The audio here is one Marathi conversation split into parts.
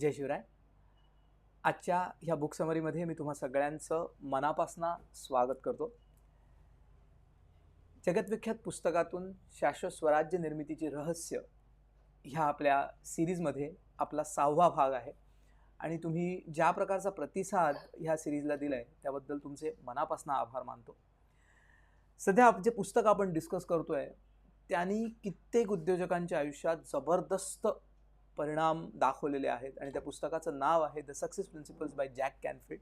जय शिवराय. आजच्या ह्या बुक समरीमध्ये मी तुम्हा सगळ्यांचं मनापासून स्वागत करतो. जगतविख्यात पुस्तकातून शाश्वत स्वराज्य निर्मितीची रहस्य ह्या आपल्या सिरीजमध्ये आपला सहावा भाग आहे. आणि तुम्ही ज्या प्रकारचा प्रतिसाद ह्या सिरीजला दिला आहे त्याबद्दल तुमचे मनापासून आभार मानतो. सध्या आप- जे पुस्तक आपण डिस्कस करतो आहे त्यांनी कित्येक उद्योजकांच्या आयुष्यात जबरदस्त परिणाम दाखवलेले आहेत आणि त्या पुस्तकाचं नाव आहे The Success Principles by Jack Canfield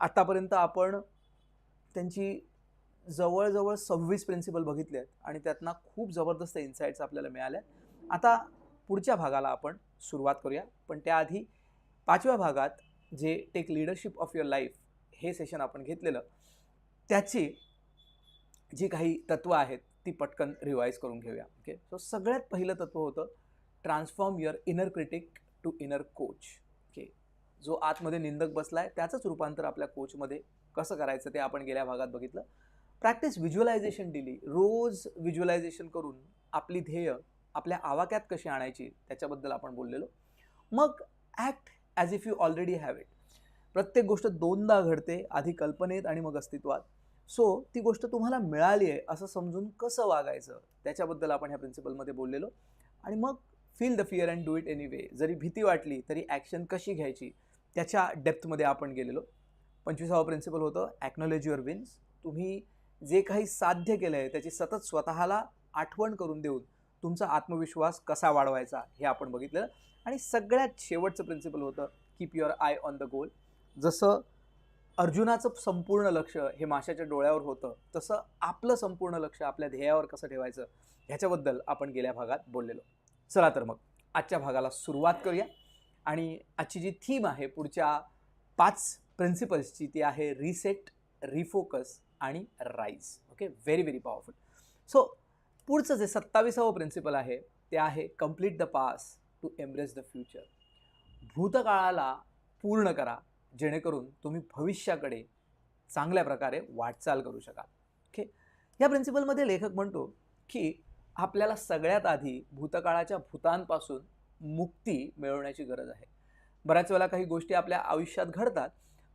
आत्तापर्यंत आपण त्यांची जवळजवळ सव्वीस प्रिन्सिपल बघितले आहेत आणि त्यातना खूप जबरदस्त इन्साईट्स आपल्याला मिळाल्या आता पुढच्या भागाला आपण सुरुवात करूया. पण त्याआधी पाचव्या भागात जे take leadership of your life हे सेशन आपण घेतलेलं त्याची जी काही तत्त्वं आहेत ती पटकन रिवाईज करून घेऊया. ओके सो सगळ्यात पहिलं तत्त्व होतं transform your inner critic to inner coach okay जो आतमध्ये निंदक बसला आहे त्याचंच रूपांतर आपल्या कोचमध्ये कसं करायचं ते आपण गेल्या भागात बघितलं. प्रॅक्टिस व्हिज्युअलायझेशन दिली रोज व्हिज्युअलायझेशन करून आपली ध्येय आपल्या आवाक्यात कशी आणायची त्याच्याबद्दल आपण बोललेलो. मग act as if you already have it प्रत्येक गोष्ट दोनदा घडते आधी कल्पनेत आणि मग अस्तित्वात. सो ती गोष्ट तुम्हाला मिळाली आहे असं समजून कसं वागायचं त्याच्याबद्दल आपण ह्या प्रिन्सिपलमध्ये बोललेलो. आणि मग feel the fear and do it anyway जरी भीती वाटली तरी ॲक्शन कशी घ्यायची त्याच्या डेप्थमध्ये आपण गेलेलो. पंचवीसावं प्रिन्सिपल होतं ॲक्नॉलेज युअर विन्स तुम्ही जे काही साध्य केलं आहे त्याची सतत स्वतःला आठवण करून देऊन तुमचा आत्मविश्वास कसा वाढवायचा हे आपण बघितलं. आणि सगळ्यात शेवटचं प्रिन्सिपल होतं keep your eye on the goal जसं अर्जुनाचं संपूर्ण लक्ष हे माशाच्या डोळ्यावर होतं तसं आपलं संपूर्ण लक्ष आपल्या ध्येयावर कसं ठेवायचं ह्याच्याबद्दल आपण गेल्या भागात बोललेलो. चला तर मग आजच्या भागाला सुरुवात करूया. आणि आजची जी थीम आहे पुढच्या पाच प्रिन्सिपल्सची ती आहे रिसेट रिफोकस आणि rise okay very very powerful so पुढचं जे सत्तावीसावं प्रिन्सिपल आहे ते आहे complete the past to embrace the future भूतकाळाला पूर्ण करा जेणेकरून तुम्ही भविष्याकडे चांगल्या प्रकारे वाटचाल करू शकाल. ओके या प्रिन्सिपलमध्ये लेखक म्हणतो की आपल्याला सगळ्यात आधी भूतकाळाच्या भूतांपासून मुक्ती मिळवण्याची गरज आहे. बऱ्याच वेळेला काही गोष्टी आपल्या आयुष्यात घडतात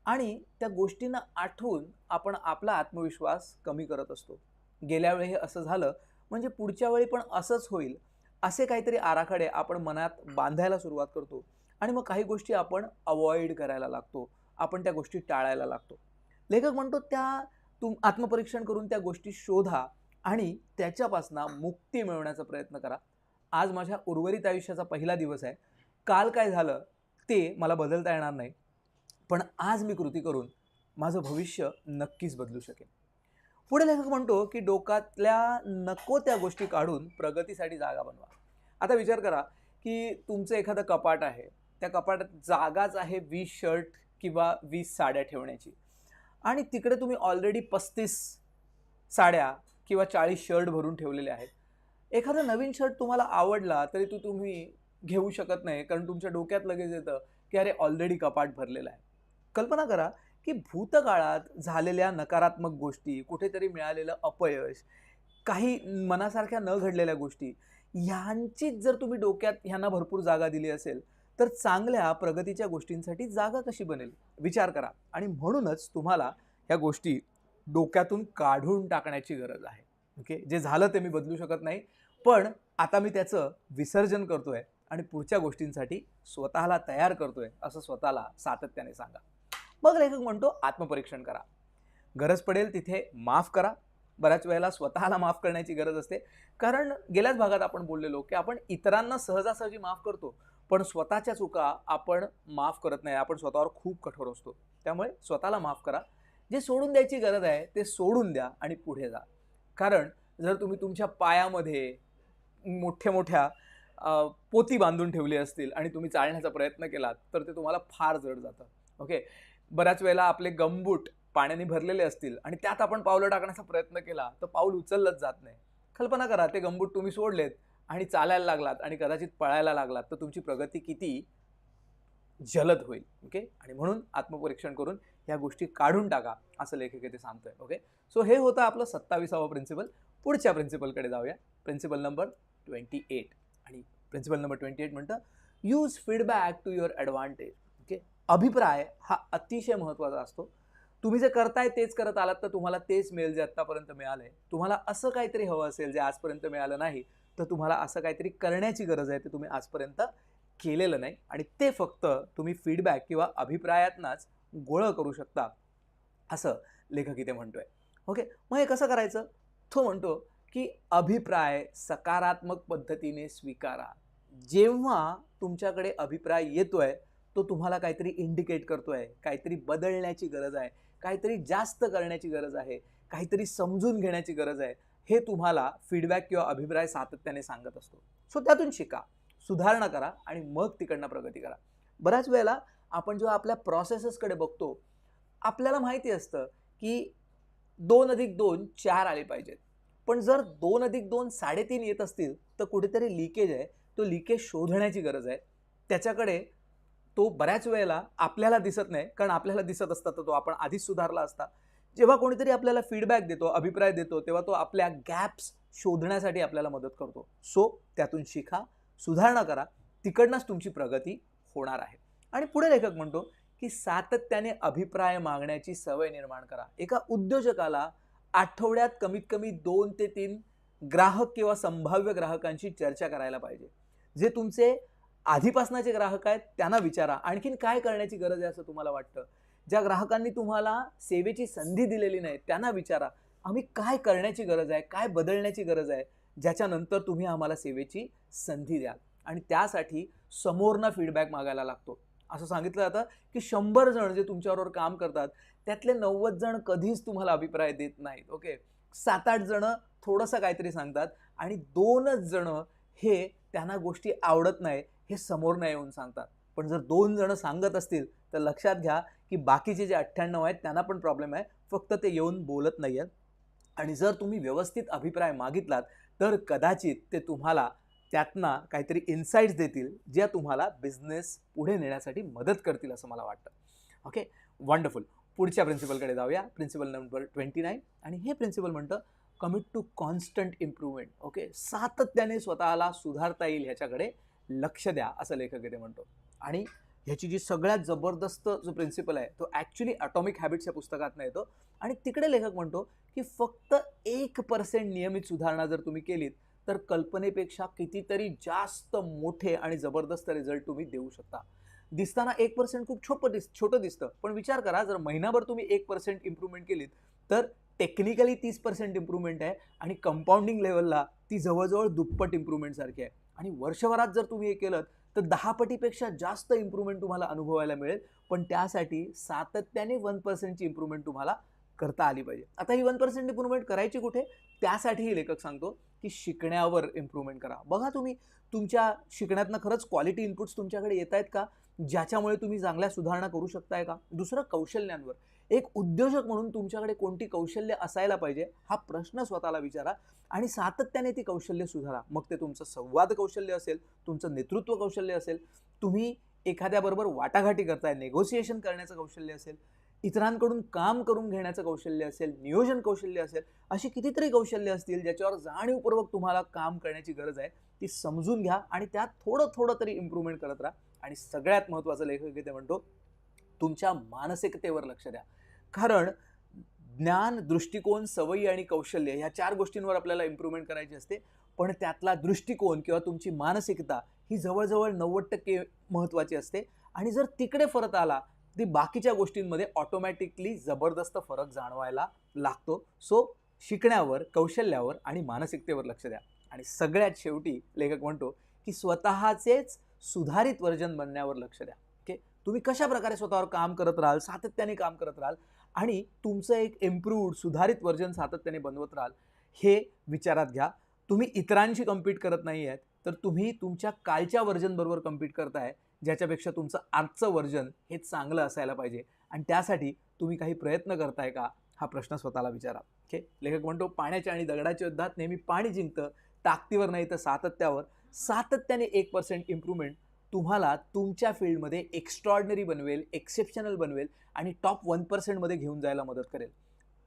आणि त्या गोष्टींना आठवून आपण आपला आत्मविश्वास कमी करत असतो. गेल्या वेळी हे असं झालं म्हणजे पुढच्या वेळी पण असंच होईल असे काहीतरी आराखडे आपण मनात बांधायला सुरुवात करतो आणि मग काही गोष्टी आपण अवॉइड करायला लागतो आपण त्या गोष्टी टाळायला लागतो. लेखक म्हणतो त्या तुम आत्मपरीक्षण करून त्या गोष्टी शोधा आणि त्याच्यापासनं मुक्ती मिळवण्याचा प्रयत्न करा. आज माझ्या उर्वरित आयुष्याचा पहिला दिवस आहे. काल काय झालं ते मला बदलता येणार नाही. पण आज मी कृती करून माझं भविष्य नक्कीच बदलू शकेन. पुढे लेखक म्हणतो की डोक्यातल्या नको त्या गोष्टी काढून प्रगतीसाठी जागा बनवा. आता विचार करा की तुमचं एखादं कपाट आहे. त्या कपाटात जागाच आहे वीस शर्ट किंवा वीस साड्या ठेवण्याची. आणि तिकडे तुम्ही ऑलरेडी पस्तीस साड्या किंवा चाळीस शर्ट भरून ठेवलेले आहेत. एखादा नवीन शर्ट तुम्हाला आवडला तरी तो तुम्ही घेऊ शकत नाही कारण तुमच्या डोक्यात लगेच येतं की अरे ऑलरेडी कपाट भरलेलं आहे. कल्पना करा की भूतकाळात झालेल्या नकारात्मक गोष्टी कुठेतरी मिळालेलं अपयश काही मनासारख्या न घडलेल्या गोष्टी ह्यांचीच जर तुम्ही डोक्यात ह्यांना भरपूर जागा दिली असेल तर चांगल्या प्रगतीच्या गोष्टींसाठी जागा कशी बनेल? विचार करा. आणि म्हणूनच तुम्हाला ह्या गोष्टी डोक्यातून काढून टाकण्याची गरज आहे. ओके जे झालं ते मी बदलू शकत नाही. पण आता मी त्याचं विसर्जन करतोय आणि पुढच्या गोष्टींसाठी स्वतःला तयार करतोय असं स्वतःला सातत्याने सांगा. मग लेखक म्हणतो आत्मपरीक्षण करा. गरज पडेल तिथे माफ करा. बऱ्याच वेळेला स्वतःला माफ करण्याची गरज असते. कारण गेल्याच भागात आपण बोललेलो की आपण इतरांना सहजासहजी माफ करतो पण स्वतःच्या चुका आपण माफ करत नाही. आपण स्वतःवर खूप कठोर असतो. त्यामुळे स्वतःला माफ करा. जे सोडून द्यायची गरज आहे ते सोडून द्या आणि पुढे जा. कारण जर तुम्ही तुमच्या पायामध्ये मोठ्या मोठ्या पोती बांधून ठेवली असतील आणि तुम्ही चालण्याचा प्रयत्न केलात तर ते तुम्हाला फार जड जातं. ओके? बऱ्याच वेळेला आपले गंबूट पाण्याने भरलेले असतील आणि त्यात आपण पावलं टाकण्याचा प्रयत्न केला तर पाऊल उचललंच जात नाही. कल्पना करा ते गंबूट तुम्ही सोडलेत आणि चालायला लागलात आणि कदाचित पळायला लागलात तर तुमची प्रगती किती जलद होईल. ओके? आणि म्हणून आत्मपरीक्षण करून ह्या गोष्टी काढून टाका असं लेखक इथे सांगतोय ओके सो हे होतं आपलं सत्तावीसावं प्रिन्सिपल पुढच्या प्रिन्सिपलकडे जाऊया. प्रिन्सिपल नंबर ट्वेंटी एट आणि प्रिन्सिपल नंबर ट्वेंटी एट म्हणतं use feedback to your advantage okay अभिप्राय हा अतिशय महत्त्वाचा असतो. तुम्ही जे करताय तेच करत आलात तर तुम्हाला तेच मिळेल जे आत्तापर्यंत मिळालं आहे तुम्हाला असं काहीतरी हवं असेल जे आजपर्यंत मिळालं नाही तर तुम्हाला असं काहीतरी करण्याची गरज आहे ते तुम्ही आजपर्यंत केलेलं नाही. आणि ते फक्त तुम्ही फीडबॅक किंवा अभिप्रायातनाच गोळं करू शकता असं लेखक इथे आहे ओके? मग हे कसं करायचं? तो म्हणतो की अभिप्राय सकारात्मक पद्धतीने स्वीकारा. जेव्हा तुमच्याकडे अभिप्राय येतो आहे तो तुम्हाला काहीतरी इंडिकेट करतो आहे काहीतरी बदलण्याची गरज आहे काहीतरी जास्त करण्याची गरज आहे काहीतरी समजून घेण्याची गरज आहे हे तुम्हाला फीडबॅक किंवा अभिप्राय सातत्याने सांगत असतो. सो त्यातून शिका सुधारणा करा आणि मग तिकडनं प्रगती करा. बऱ्याच वेळेला आपण जेव्हा आपल्या प्रोसेसेसकडे बघतो आपल्याला माहिती असतं की दोन अधिक दोन चार आले पाहिजेत. पण जर दोन अधिक दोन साडेतीन येत असतील तर कुठेतरी लिकेज आहे. तो लिकेज शोधण्याची गरज आहे. त्याच्याकडे तो बऱ्याच वेळेला आपल्याला दिसत नाही कारण आपल्याला दिसत असता तर तो आपण आधीच सुधारला असता. जेव्हा कोणीतरी आपल्याला फीडबॅक देतो अभिप्राय देतो तेव्हा तो आपल्या गॅप्स शोधण्यासाठी आपल्याला मदत करतो. सो त्यातून शिका सुधारणा करा. तिकडनंच तुमची प्रगती होणार आहे. आणि पुढे लेखक म्हणतो की सातत्याने अभिप्राय मागण्याची सवय निर्माण करा. एका उद्योजकाला आठवड्यात कमीत कमी दोन ते तीन ग्राहक किंवा संभाव्य ग्राहकांशी चर्चा करायला पाहिजे. जे तुमचे आधीपासनाचे ग्राहक आहेत त्यांना विचारा. आणखीन काय करण्याची गरज आहे असं तुम्हाला वाटतं? ज्या ग्राहकांनी तुम्हाला सेवेची संधी दिलेली नाही त्यांना विचारा. आम्ही काय करण्याची गरज आहे? काय बदलण्याची गरज आहे? ज्याच्यानंतर तुम्ही आम्हाला सेवेची संधी द्याल. आणि त्यासाठी समोरनं फीडबॅक मागायला लागतो. असं सांगितलं जातं की शंभर जण जे तुमच्याबरोबर काम करतात त्यातले नव्वद जण कधीच तुम्हाला अभिप्राय देत नाहीत ओके? सात आठ जणं थोडंसं काहीतरी सांगतात आणि दोनच जणं हे त्यांना गोष्टी आवडत नाही हे समोर नाही येऊन सांगतात. पण जर दोन जणं सांगत असतील तर लक्षात घ्या की बाकीचे जे अठ्ठ्याण्णव आहेत त्यांना पण प्रॉब्लेम आहे. फक्त ते येऊन बोलत नाही आहेत आणि जर तुम्ही व्यवस्थित अभिप्राय मागितलात तर कदाचित ते तुम्हाला त्यातना काहीतरी इन्साईट्स देतील ज्या तुम्हाला बिझनेस पुढे नेण्यासाठी मदत करतील असं मला वाटतं. ओके वंडरफुल पुढच्या प्रिन्सिपलकडे जाऊया. प्रिन्सिपल नंबर ट्वेंटी नाईन आणि हे प्रिन्सिपल म्हणतं commit to constant improvement okay सातत्याने स्वतःला सुधारता येईल ह्याच्याकडे लक्ष द्या असं लेखक इथे म्हणतो. आणि ह्याची जी सगळ्यात जबरदस्त जो प्रिन्सिपल आहे तो ॲक्च्युली ॲटॉमिक हॅबिट्स या पुस्तकातनं येतो. आणि तिकडे लेखक म्हणतो की फक्त एक पर्सेंट नियमित सुधारणा जर तुम्ही केलीत तर कल्पनेपेक्षा कितीतरी जास्त मोठे आणि जबरदस्त रिझल्ट तुम्ही देऊ शकता. दिसताना एक पर्सेंट खूप छोपं दिस छोटं दिसतं. पण विचार करा जर महिनाभर तुम्ही एक पर्सेंट इम्प्रूव्हमेंट केलीत तर टेक्निकली तीस पर्सेंट इम्प्रूव्हमेंट आहे आणि कंपाऊंडिंग लेवलला ती जवळजवळ दुप्पट इम्प्रूव्हमेंटसारखी आहे. आणि वर्षभरात जर तुम्ही हे केलं तर दहा पटीपेक्षा जास्त इम्प्रूव्हमेंट तुम्हाला अनुभवायला मिळेल. पण त्यासाठी सातत्याने वन पर्सेंटची इम्प्रूव्हमेंट तुम्हाला करता आली पाहिजे. आता ही वन पर्सेंट इम्प्रूव्हमेंट करायची कुठे? त्यासाठीही लेखक सांगतो की शिकण्यावर इम्प्रूव्हमेंट करा. बघा तुम्ही तुमच्या शिकण्यातनं खरंच क्वालिटी इनपुट्स तुमच्याकडे येत आहेत का? ज्याच्यामुळे तुम्ही चांगल्या सुधारणा करू शकताय का? दुसरं कौशल्यांवर. एक उद्योजक म्हणून तुमच्याकडे कोणती कौशल्य असायला पाहिजे हा प्रश्न स्वतःला विचारा आणि सातत्याने ती कौशल्य सुधारा. मग ते तुमचं संवाद कौशल्य असेल तुमचं नेतृत्व कौशल्य असेल तुम्ही एखाद्याबरोबर वाटाघाटी करताय नेगोसिएशन करण्याचं कौशल्य असेल इतरांकडून काम करून घेण्याचं कौशल्य असेल नियोजन कौशल्य असेल अशी कितीतरी कौशल्य असतील ज्याच्यावर जाणीवपूर्वक तुम्हाला काम करण्याची गरज आहे ती समजून घ्या आणि त्यात थोडं थोडं तरी इम्प्रूव्हमेंट करत राहा. आणि सगळ्यात महत्त्वाचं लेखक ते म्हणतो तुमच्या मानसिकतेवर लक्ष द्या. कारण ज्ञान दृष्टिकोन सवयी आणि कौशल्य ह्या चार गोष्टींवर आपल्याला इम्प्रूव्हमेंट करायची असते. पण त्यातला दृष्टिकोन किंवा तुमची मानसिकता ही जवळजवळ नव्वद टक्के महत्त्वाची असते. आणि जर तिकडे फरत आला ती बाकीच्या गोष्टींमध्ये ऑटोमॅटिकली जबरदस्त फरक जाणवायला लागतो. सो शिकण्यावर कौशल्यावर आणि मानसिकतेवर लक्ष द्या. आणि सगळ्यात शेवटी लेखक म्हणतो की स्वतःचेच सुधारित वर्जन बनण्यावर लक्ष द्या. ओके तुम्ही कशा प्रकारे स्वतःवर काम करत राहाल सातत्याने काम करत राहाल आणि तुमचं एक इम्प्रूव्ड सुधारित वर्जन सातत्याने बनवत राहाल हे विचारात घ्या. तुम्ही इतरांशी कम्पीट करत नाही आहेत तर तुम्ही तुमच्या कालच्या वर्जनबरोबर कम्पीट करताय. ज्याच्यापेक्षा तुमचं आजचं वर्जन हे चांगलं असायला पाहिजे. आणि त्यासाठी तुम्ही काही प्रयत्न करताय का? हा प्रश्न स्वतःला विचारा. ओके? लेखक म्हणतो पाण्याच्या आणि दगडाच्या युद्धात नेहमी पाणी जिंकतं ताकदीवर नाही तर सातत्यावर. सातत्याने एक पर्सेंट इम्प्रूव्हमेंट तुम्हाला तुमच्या फील्डमध्ये एक्स्ट्रॉर्डनरी बनवेल एक्सेप्शनल बनवेल आणि टॉप वन पर्सेंटमध्ये घेऊन जायला मदत करेल.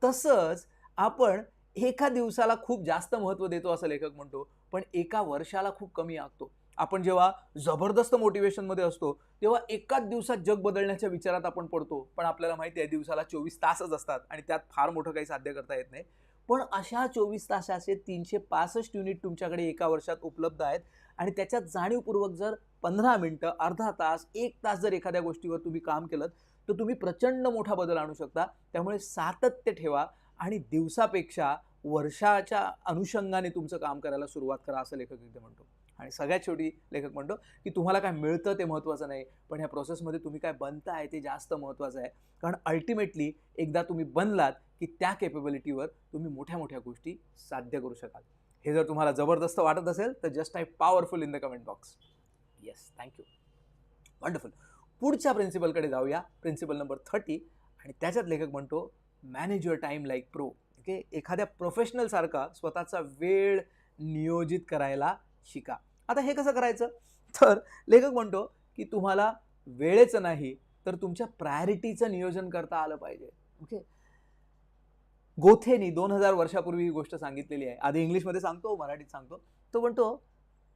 तसंच आपण एका दिवसाला खूप जास्त महत्त्व देतो असं लेखक म्हणतो पण एका वर्षाला खूप कमी आखतो आपण जेव्हा जबरदस्त मोटिवेशनमध्ये असतो तेव्हा एकाच दिवसात जग बदलण्याच्या विचारात आपण पडतो. पण आपल्याला माहिती आहे दिवसाला चोवीस तासच असतात आणि त्यात फार मोठं काही साध्य करता येत नाही. पण अशा चोवीस तासाचे तीनशे पासष्ट युनिट तुमच्याकडे एका वर्षात उपलब्ध आहेत आणि त्याच्यात जाणीवपूर्वक जर पंधरा मिनटं अर्धा तास एक तास जर एखाद्या गोष्टीवर तुम्ही काम केलं तर तुम्ही प्रचंड मोठा बदल आणू शकता. त्यामुळे सातत्य ठेवा आणि दिवसापेक्षा वर्षाच्या अनुषंगाने तुमचं काम करायला सुरुवात करा असं लेखक इथे म्हणतो. आणि सगळ्यात शेवटी लेखक म्हणतो की तुम्हाला काय मिळतं ते महत्त्वाचं नाही पण ह्या प्रोसेसमध्ये तुम्ही काय बनताय ते जास्त महत्त्वाचं आहे. कारण अल्टिमेटली एकदा तुम्ही बनलात की त्या केपेबिलिटीवर तुम्ही मोठ्या मोठ्या गोष्टी साध्य करू शकाल. हे जर तुम्हाला जबरदस्त वाटत असेल तर just I powerful in the comment box yes thank you wonderful पुढच्या प्रिन्सिपलकडे जाऊया. प्रिन्सिपल नंबर थर्टी आणि त्याच्यात लेखक म्हणतो manage your time like pro okay एखाद्या प्रोफेशनलसारखा स्वतःचा वेळ नियोजित करायला शिका. आता हे कसं करायचं? तर लेखक म्हणतो की तुम्हाला वेळेचं नाही तर तुमच्या प्रायोरिटीचं नियोजन करता आलं पाहिजे. ओके? गोथेनी दोन हजार वर्षापूर्वी ही गोष्ट सांगितलेली आहे. आधी इंग्लिशमध्ये सांगतो मराठीत सांगतो. तो म्हणतो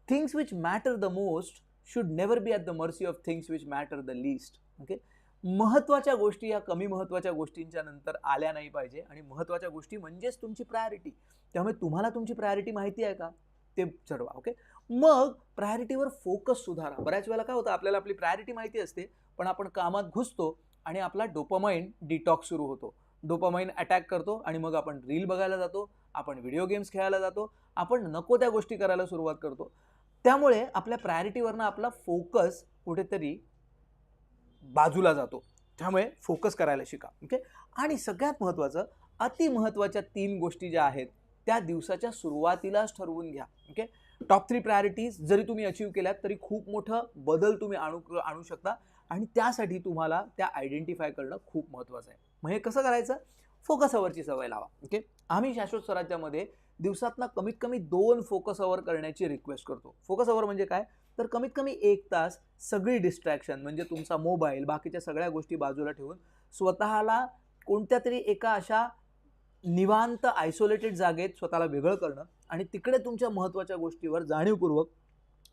things which matter the most should never be at the mercy of things which matter the least okay? महत्त्वाच्या गोष्टी या कमी महत्त्वाच्या गोष्टींच्या नंतर आल्या नाही पाहिजे. आणि महत्त्वाच्या गोष्टी म्हणजेच तुमची प्रायोरिटी. त्यामुळे तुम्हाला तुमची प्रायोरिटी माहिती आहे का? ते चढवा ओके? मग प्रायोरिटीवर फोकस सुधारा. बऱ्याच वेळेला काय होतं आपल्याला आपली प्रायोरिटी माहिती असते पण आपण कामात घुसतो आणि आपला डोपामाइन डिटॉक्स सुरू होतो. डोपामाइन अटॅक करतो आणि मग आपण रील बघायला जातो आपण व्हिडिओ गेम्स खेळायला जातो आपण नको त्या गोष्टी करायला सुरुवात करतो. त्यामुळे आपल्या प्रायोरिटीवरनं आपला फोकस कुठेतरी बाजूला जातो. त्यामुळे फोकस करायला शिका ओके आणि सगळ्यात महत्त्वाचं अतिमहत्त्वाच्या तीन गोष्टी ज्या आहेत त्या दिवसाच्या सुरुवातीलाच ठरवून घ्या. ओके टॉप थ्री प्रायोरिटीज जरी तुम्ही अचीव केल्यात तरी खूप मोठं बदल तुम्ही आणू आणू शकता. आणि त्यासाठी तुम्हाला त्या आयडेंटिफाय करणं खूप महत्त्वाचं आहे. मग हे कसं करायचं? फोकस अवरची सवय लावा. ओके आम्ही शाश्वत स्वराज्यामध्ये दिवसातनं कमीत कमी दोन फोकस अवर करण्याची रिक्वेस्ट करतो. फोकस अवर म्हणजे काय? तर कमीत कमी एक तास सगळी डिस्ट्रॅक्शन म्हणजे तुमचा मोबाईल बाकीच्या सगळ्या गोष्टी बाजूला ठेवून स्वतःला कोणत्या तरी एका अशा निवांत आयसोलेटेड जागेत स्वतःला वेगळं करणं आणि तिकडे तुमच्या महत्त्वाच्या गोष्टीवर जाणीवपूर्वक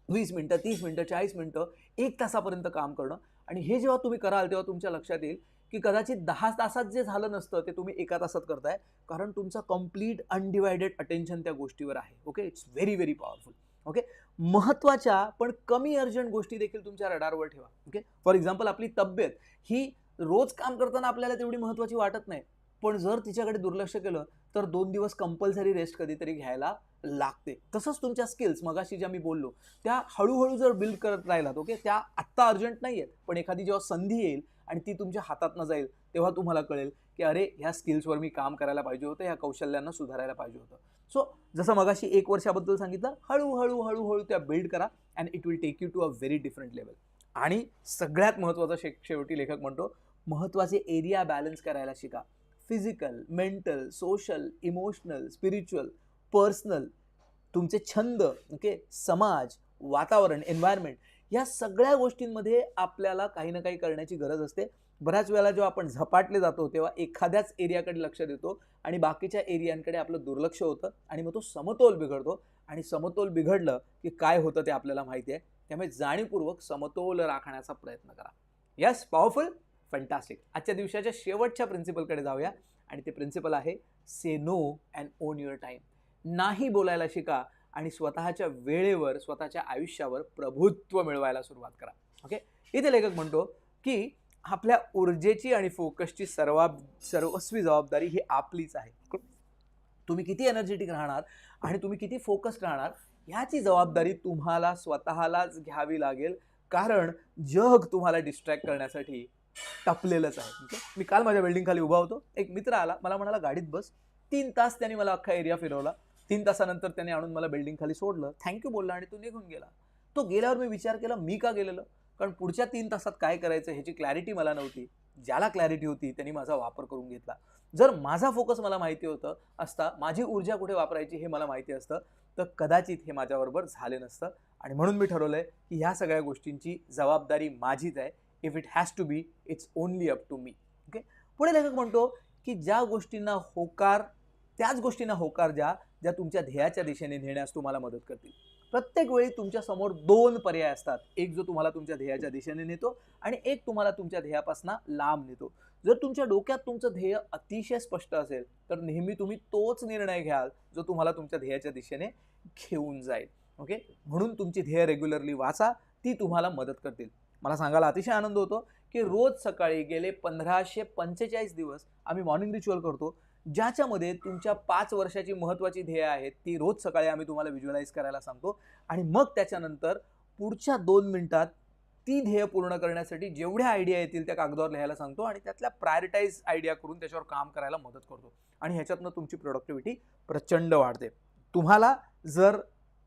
वीस मिनटं तीस मिनटं चाळीस मिनटं एक तासापर्यंत काम करणं. आणि हे जेव्हा तुम्ही कराल तेव्हा तुमच्या लक्षात येईल की कदाचित दहा तासात जे झालं नसतं ते तुम्ही एका तासात करताय. कारण तुमचं कंप्लीट अनडिवायडेड अटेन्शन त्या गोष्टीवर आहे. Okay it's very very powerful okay महत्त्वाच्या पण कमी अर्जंट गोष्टी देखील तुमच्या रडारवर ठेवा. ओके फॉर एक्झाम्पल आपली तब्येत. ही रोज काम करताना आपल्याला तेवढी महत्त्वाची वाटत नाही. पण जर तिच्याकडे दुर्लक्ष केलं तर दोन दिवस कंपल्सरी रेस्ट कधीतरी घ्यायला लागते. तसंच तुमच्या स्किल्स मगाशी ज्या मी बोललो त्या हळूहळू जर बिल्ड करत राहिलात ओके त्या आत्ता अर्जंट नाही आहेत पण एखादी जेव्हा संधी येईल आणि ती तुमच्या हातातनं जाईल तेव्हा तुम्हाला कळेल की अरे ह्या स्किल्सवर मी काम करायला पाहिजे होतं ह्या कौशल्यांना सुधारायला पाहिजे होतं. सो जसं मगाशी एक वर्षाबद्दल सांगितलं हळूहळू हळूहळू त्या बिल्ड करा and it will take you to a very different level आणि सगळ्यात महत्त्वाचं शे शेवटी लेखक म्हणतो महत्त्वाचे एरिया बॅलन्स करायला शिका. Physical mental social emotional spiritual personal तुमचे छंद ओके समाज वातावरण एन्व्हायरमेंट या सगळ्या गोष्टींमध्ये आपल्याला काही ना काही करण्याची गरज असते. बऱ्याच वेळेला जेव्हा आपण झपाटले जातो तेव्हा एखाद्याच एरियाकडे लक्ष देतो आणि बाकीच्या एरियांकडे आपलं दुर्लक्ष होतं आणि मग तो समतोल बिघडतो. आणि समतोल बिघडलं की काय होतं ते आपल्याला माहिती आहे. त्यामुळे जाणीवपूर्वक समतोल राखण्याचा प्रयत्न करा. यस पॉवरफुल फंटास्टिक आजच्या दिवसाच्या शेवटच्या प्रिन्सिपलकडे जाऊया. आणि ते प्रिन्सिपल आहे say no and own your time नाही बोलायला शिका आणि स्वतःच्या वेळेवर स्वतःच्या आयुष्यावर प्रभुत्व मिळवायला सुरुवात करा. ओके इथे लेखक म्हणतो की आपल्या ऊर्जेची आणि फोकसची सर्वा सर्वस्वी जबाबदारी ही आपलीच आहे. तुम्ही किती एनर्जेटिक राहणार आणि तुम्ही किती फोकस्ड राहणार ह्याची जबाबदारी तुम्हाला स्वतःलाच घ्यावी लागेल. कारण जग तुम्हाला डिस्ट्रॅक्ट करण्यासाठी टपलेलंच आहे. मी काल माझ्या बिल्डिंग खाली उभा होतो. एक मित्र आला मला म्हणाला गाडीत बस. तीन तास त्यांनी मला अख्खा एरिया फिरवला. तीन तासानंतर त्याने आणून मला बिल्डिंग खाली सोडलं. थँक्यू बोलला आणि तो निघून गेला. तो गेल्यावर मी विचार केला मी का गेलेलो? कारण पुढच्या तीन तासात काय करायचं ह्याची क्लॅरिटी मला नव्हती. ज्याला क्लॅरिटी होती त्यांनी माझा वापर करून घेतला. जर माझा फोकस मला माहिती होतं असता माझी ऊर्जा कुठे वापरायची हे मला माहिती असतं तर कदाचित हे माझ्याबरोबर झाले नसतं. आणि म्हणून मी ठरवलंय की ह्या सगळ्या गोष्टींची जबाबदारी माझीच आहे. If it has to be it's only up to me okay पुढे लेखक म्हणतो की ज्या गोष्टींना होकार त्याच गोष्टींना होकार द्या ज्या तुमच्या ध्येयाच्या दिशेने नेण्यास तुम्हाला मदत करतील. प्रत्येक वेळी तुमच्यासमोर दोन पर्याय असतात. एक जो तुम्हाला तुमच्या ध्येयाच्या दिशेने नेतो आणि एक तुम्हाला तुमच्या ध्येयापासून लांब नेतो. जर तुमच्या डोक्यात तुमचं ध्येय अतिशय स्पष्ट असेल तर नेहमी तुम्ही तोच निर्णय घ्याल जो तुम्हाला तुमच्या ध्येयाच्या दिशेने घेऊन जाईल. ओके म्हणून तुमची ध्येय रेग्युलरली वाचा ती तुम्हाला मदत करतील. मला सांगायला अतिशय आनंद होतो की रोज सकाळी गेले पंधराशे पंचेचाळीस दिवस आम्ही मॉर्निंग रिच्युअल करतो. ज्याच्यामध्ये तुमच्या पाच वर्षाची महत्त्वाची ध्येय आहेत ती रोज सकाळी आम्ही तुम्हाला व्हिज्युअलाइज करायला सांगतो. आणि मग त्याच्यानंतर पुढच्या दोन मिनटात ती ध्येय पूर्ण करण्यासाठी जेवढ्या आयडिया येतील त्या कागदावर लिहायला सांगतो आणि त्यातल्या प्रायोरिटाईज आयडिया करून त्याच्यावर काम करायला मदत करतो. आणि ह्याच्यातनं तुमची प्रोडक्टिव्हिटी प्रचंड वाढते. तुम्हाला जर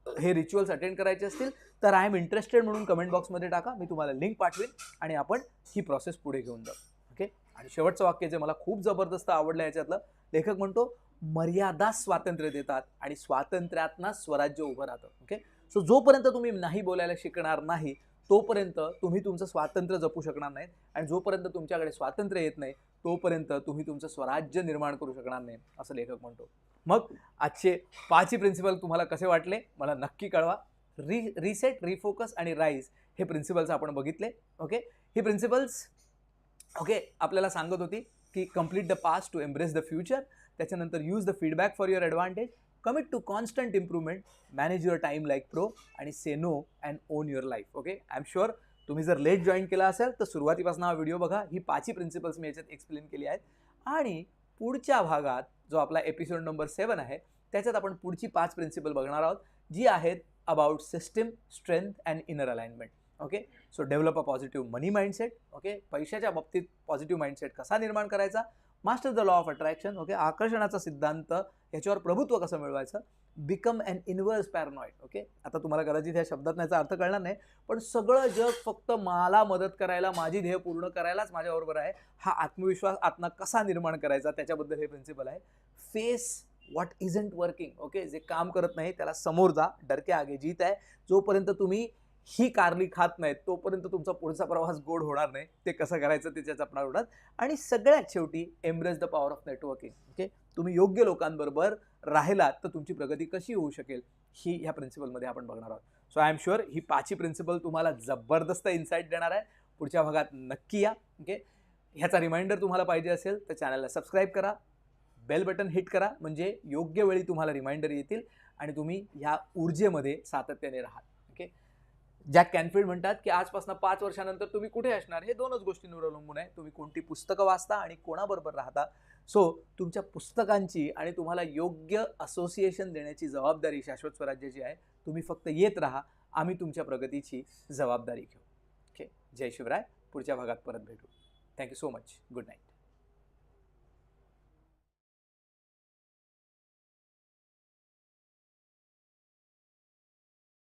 हे रिच्युअल्स अटेंड करायचे असतील तर आय एम इंटरेस्टेड म्हणून कमेंट बॉक्समध्ये टाका मी तुम्हाला लिंक पाठवेन आणि आपण ही प्रोसेस पुढे घेऊन जाऊ. ओके आणि शेवटचं वाक्य जे मला खूप जबरदस्त आवडलं याच्यातलं लेखक म्हणतो मर्यादा स्वातंत्र्य देतात आणि स्वातंत्र्यातना स्वराज्य उभं राहतं. ओके सो जोपर्यंत तुम्ही नाही बोलायला शिकणार नाही तोपर्यंत तुम्ही तुमचं स्वातंत्र्य जपू शकणार नाहीत. आणि जोपर्यंत तुमच्याकडे स्वातंत्र्य येत नाही तोपर्यंत तुम्ही तुमचं स्वराज्य निर्माण करू शकणार नाही असं लेखक म्हणतो. मग आजचे पाचही प्रिन्सिपल तुम्हाला कसे वाटले? मला नक्की कळवा. री रिसेट रिफोकस आणि राईज हे प्रिन्सिपल्स आपण बघितले ओके ही प्रिन्सिपल्स ओके आपल्याला सांगत होती की complete the past to embrace the future त्याच्यानंतर use the feedback for your advantage commit to constant improvement manage your time like pro आणि say no and own your life okay I am sure तुम्ही जर लेट जॉईन केला असेल तर सुरुवातीपासून हा व्हिडिओ बघा. ही पाचही प्रिन्सिपल्स मी याच्यात एक्सप्लेन केली आहेत. आणि पुढच्या भागात जो आपला एपिसोड नंबर सेवन आहे त्याच्यात आपण पुढची पाच प्रिन्सिपल बघणार आहोत जी आहेत about system strength and inner alignment okay so develop a positive money mindset okay पैशाच्या बाबतीत पॉझिटिव्ह माइंडसेट कसा निर्माण करायचा? Master the law of attraction okay आकर्षणाचा सिद्धांत याच्यावर प्रभुत्व कसं मिळवायचं? Become an inverse paranoid okay आता तुम्हाला कदाचित ह्या शब्दात याचा अर्थ कळणार नाही पण सगळं जग फक्त मला मदत करायला माझी ध्येय पूर्ण करायलाच माझ्याबरोबर आहे. हा आत्मविश्वास आत्मा कसा निर्माण करायचा? त्याच्याबद्दल हे प्रिन्सिपल आहे. Face what isn't working okay जे काम करत नाही त्याला समोर जा डरके आगे जीत आहे. जोपर्यंत तुम्ही ही कारली खात नाहीत तोपर्यंत तुमचा पुढचा प्रवास गोड होणार नाही. ते कसं करायचं त्याच्या जपणार होणार आणि सगळ्यात शेवटी embrace the power of networking okay तुम्ही योग्य लोकांबरोबर राहिलात तर तुमची प्रगती कशी होऊ शकेल ही ह्या प्रिन्सिपलमध्ये आपण बघणार आहोत. सो आय एम शुअर ही पाचही प्रिन्सिपल तुम्हाला जबरदस्त इन्साईट देणार आहे. पुढच्या भागात नक्की या ओके ह्याचा रिमाइंडर तुम्हाला पाहिजे असेल तर चॅनलला सबस्क्राईब करा. बेल बटन हिट करा म्हणजे योग्य वेळी तुम्हाला रिमाइंडर येतील आणि तुम्ही ह्या ऊर्जेमध्ये सातत्याने राहाल. ओके जॅक कॅनफिल्ड म्हणतात की आजपासून पाच वर्षानंतर तुम्ही कुठे असणार? हे दोनच गोष्टींवर अवलंबून आहे. तुम्ही कोणती पुस्तकं वाचता आणि कोणाबरोबर राहता? सो तुमच्या पुस्तकांची आणि तुम्हाला योग्य असोसिएशन देण्याची जबाबदारी शाश्वत स्वराज्याची आहे. तुम्ही फक्त येत राहा आम्ही तुमच्या प्रगतीची जबाबदारी घेऊ. ओके जय शिवराय. पुढच्या भागात परत भेटू. Thank you so much good night